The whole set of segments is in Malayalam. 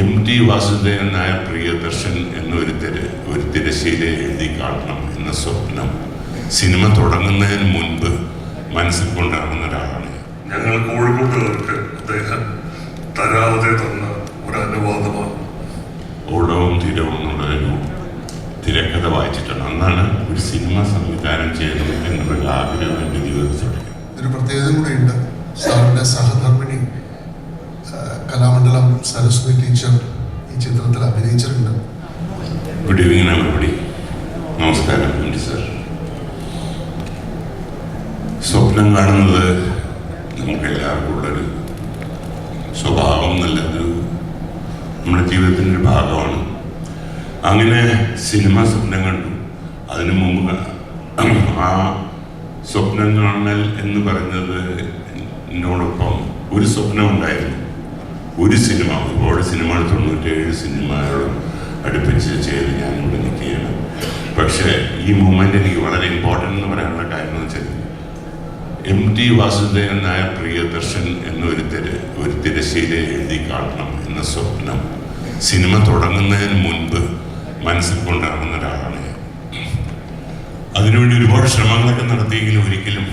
എം ടി വാസുദേവൻ നായർ പ്രിയദർശൻ എന്നൊരു തിര ഒരു തിരശ്ശീല എഴുതി കാണണം എന്ന സ്വപ്നം സിനിമ തുടങ്ങുന്നതിന് മുൻപ് മനസ്സിൽ കൊണ്ടിറങ്ങുന്ന ഒരാളാണ്. ഞങ്ങൾ കോഴിക്കോട്ടുകാർക്ക് അദ്ദേഹം തരാതെ തന്ന ഒരു അനുവാദമാണ്. ഓടവും തീരവും എന്നുള്ളൊരു തിരക്കഥ വായിച്ചിട്ടുണ്ട്. അന്നാണ് ഒരു സിനിമ സംവിധാനം ചെയ്യണം എന്നുള്ളൊരു ആഗ്രഹം എന്റെ ജീവിതത്തിൽ ഒരു പ്രത്യേകത കൂടിയുണ്ട്. സാറിന്റെ സഹധർമ്മിണി സരസ്വതി ടീച്ചർ ഈ ചിത്രത്തിൽ അഭിനയിച്ചിട്ടുണ്ട്. ഗുഡ് ഈവനിങ് എവറിബഡി നമസ്കാരം സാർ സ്വപ്നം കാണുന്നത് നമുക്ക് എല്ലാവർക്കും ഉള്ളൊരു സ്വഭാവം നല്ലൊരു നമ്മുടെ ജീവിതത്തിന്റെ ഒരു ഭാഗമാണ്. അങ്ങനെ സിനിമ സ്വപ്നം കണ്ടു. അതിനു മുമ്പ് ആ സ്വപ്നം കാണൽ എന്ന് പറയുന്നത് എന്നോടൊപ്പം ഒരു സ്വപ്നം ഉണ്ടായിരുന്നു. ഒരു സിനിമ ഒരുപാട് സിനിമകൾ തൊണ്ണൂറ്റേഴ് സിനിമകളും അടുപ്പിച്ച് ചെയ്ത് ഞാനിവിടെ നിൽക്കുകയാണ്. പക്ഷേ ഈ മൂമെന്റ് എനിക്ക് വളരെ ഇമ്പോർട്ടന്റ് എന്ന് പറയാനുള്ള കാര്യം എന്ന് വെച്ചാൽ എം ടി വാസുദേവൻ നായർ പ്രിയദർശൻ എന്നൊരു തിര ഒരു തിരശ്ശീല എഴുതി കാണണം എന്ന സ്വപ്നം സിനിമ തുടങ്ങുന്നതിന് മുൻപ് മനസ്സിൽ കൊണ്ടിറങ്ങുന്ന ഒരാളാണ് ഞാൻ. അതിനുവേണ്ടി ഒരുപാട് ശ്രമങ്ങളൊക്കെ നടത്തിയെങ്കിലും ഒരിക്കലും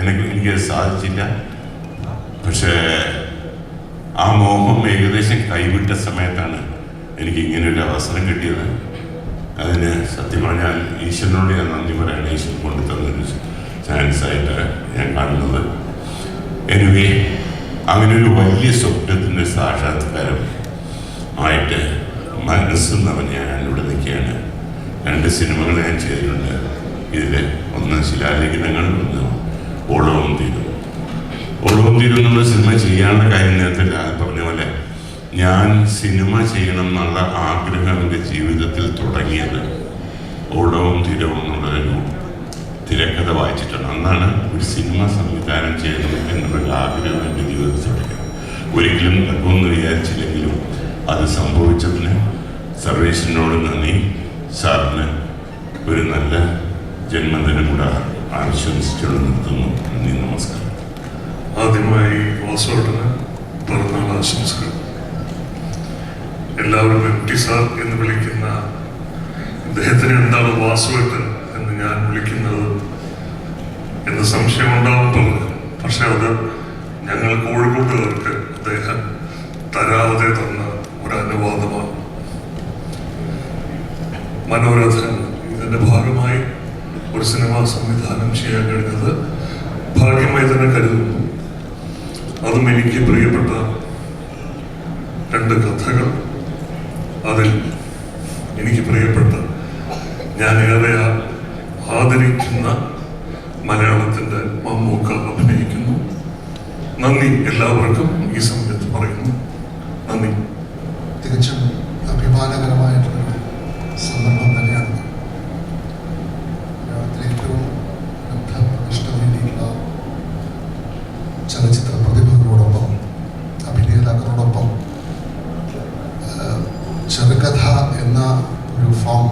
എനിക്ക് എനിക്ക് സാധിച്ചില്ല. പക്ഷേ മോഹം ഏകദേശം കൈവിട്ട സമയത്താണ് എനിക്ക് ഇങ്ങനെ ഒരു അവസരം കിട്ടിയത്. അതിന് സത്യം പറഞ്ഞാൽ ഈശ്വരനോട് ഞാൻ നന്ദി പറയാണ് ഈശ്വരൻ കൊണ്ടു തന്നൊരു ചാൻസ് ആയിട്ട് ഞാൻ കാണുന്നത്. എനിവേ അങ്ങനെ ഒരു വലിയ സ്വപ്നത്തിന്റെ സാക്ഷാത്കാരം ആയിട്ട് മനസ്സെന്നവൻ ഞാൻ ഇവിടെ നിൽക്കുകയാണ്. രണ്ട് സിനിമകൾ ഞാൻ ചെയ്തിട്ടുണ്ട്. ഇതിൽ ഒന്ന് ശിലാലേഖനങ്ങൾ ഒന്ന് ഓളവും തീരും ഓളവും തീരും എന്നുള്ള സിനിമ ചെയ്യാനുള്ള കാര്യം നേരത്തെ ഞാൻ സിനിമ ചെയ്യണം എന്നുള്ള ആഗ്രഹം എന്റെ ജീവിതത്തിൽ തുടങ്ങിയത് ഓളവും തിരവും എന്നുള്ളൊരു തിരക്കഥ വായിച്ചിട്ടാണ്. അന്നാണ് ഒരു സിനിമ സംവിധാനം ചെയ്യണം എന്നുള്ള ആഗ്രഹം എന്റെ ജീവിതത്തിൽ തുടങ്ങിയത്. ഒരിക്കലും നൽകുമെന്ന് വിചാരിച്ചില്ലെങ്കിലും അത് സംഭവിച്ചതിന് സർവേശ്വരനോട് നന്ദി. സാറിന് ഒരു നല്ല ജന്മദിനം കൂടെ ആശംസിച്ചുകൊണ്ട് നിർത്തുന്നു. നന്ദി നമസ്കാരം. ആദ്യമായി വാസോട്ടിന് പിറന്നാൾ ആശംസകൾ. എല്ലാവരും എം ടി സാർ എന്ന് വിളിക്കുന്ന അദ്ദേഹത്തിന് എന്താണ് വാസുവേട്ടൻ എന്ന് ഞാൻ വിളിക്കുന്നത് എന്ന് സംശയം ഉണ്ടാവും പക്ഷെ അത് ഞങ്ങൾ കോഴിക്കോട്ടുകാർക്ക് അദ്ദേഹം തരാതെ തന്ന ഒരു അനുവാദമാണ്. മനോരഥൻ ഇതിന്റെ ഭാഗമായി ഒരു സിനിമ സംവിധാനം ചെയ്യാൻ കഴിഞ്ഞത് ഭാഗ്യമായി തന്നെ കരുതുന്നു. അതും എനിക്ക് പ്രിയപ്പെട്ട രണ്ട് കഥകൾ. അതിൽ എനിക്ക് പ്രിയപ്പെട്ട ഞാൻ ഏറെ ആദരിക്കുന്ന മലയാളത്തിന്റെ മമ്മൂക്ക അഭിനയിക്കുന്നു. നന്ദി എല്ലാവർക്കും ഈ സമയത്ത് പറയുന്നു. നന്ദി. തികച്ചും അഭിമാനകരമായിട്ടുള്ള സന്ദർഭം തന്നെയാണ് ചെറുകഥ എന്ന ഒരു ഫോം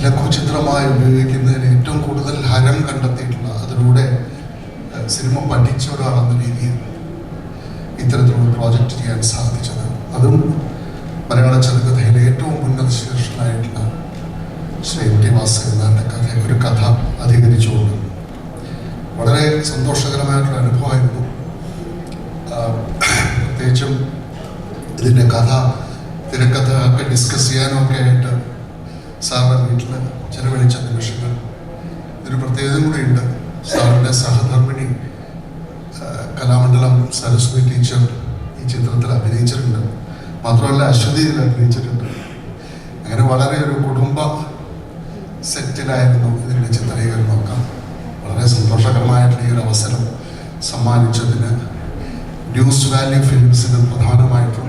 ലഘുചിത്രമായി ഉപയോഗിക്കുന്നതിന് ഏറ്റവും കൂടുതൽ ഹരം കണ്ടെത്തിയിട്ടുള്ള അതിലൂടെ സിനിമ പഠിച്ച ഒരാളെന്ന രീതിയിൽ ഇത്തരത്തിലുള്ള പ്രോജക്റ്റ് ചെയ്യാൻ സാധിച്ചത്. അതും മലയാള ചെറുകഥയിലെ ഏറ്റവും ഉന്നത ശീർഷനായിട്ടുള്ള ശ്രീ എം ടി വാസുദേവനാഥന്റെ കഥ ഒരു കഥ അധികരിച്ചുകൊണ്ട്. വളരെ സന്തോഷകരമായിട്ടുള്ള അനുഭവമായിരുന്നു ആ, പ്രത്യേകിച്ചും ഇതിന്റെ കഥ തിരക്കഥ ഒക്കെ ഡിസ്കസ് ചെയ്യാനും ഒക്കെ ആയിട്ട് സാറിന്റെ വീട്ടിൽ ചെലവഴിച്ച നിമിഷങ്ങൾ. ഒരു പ്രത്യേകത കൂടിയുണ്ട് സാറിന്റെ സഹധർമ്മിണി കലാമണ്ഡലം സരസ്വതി ടീച്ചർ ഈ ചിത്രത്തിൽ അഭിനയിച്ചിട്ടുണ്ട്. മാത്രമല്ല അശ്വതിയിൽ അഭിനയിച്ചിട്ടുണ്ട്. അങ്ങനെ വളരെ ഒരു കുടുംബ സെറ്റിലായിരുന്നു ഇതിന്റെ ചിത്രീകരണമൊക്കെ. വളരെ സന്തോഷകരമായിട്ടുള്ള ഈ ഒരു അവസരം സമ്മാനിച്ചതിന്. ന്യൂസ് വാല്യൂ ഫിലിംസിന് പ്രധാനമായിട്ടും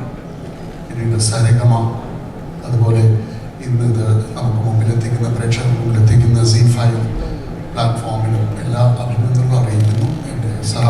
പിന്നീട് സരഗമ അതുപോലെ ഇന്ന് ഇത് നമുക്ക് മുമ്പിലെത്തിക്കുന്ന പ്രേക്ഷകർക്ക് മുമ്പിലെത്തിക്കുന്ന സി ഫൈവ് പ്ലാറ്റ്ഫോമിലും എല്ലാ അഭിനന്ദനങ്ങളും അറിയിക്കുന്നു. എന്റെ സഹ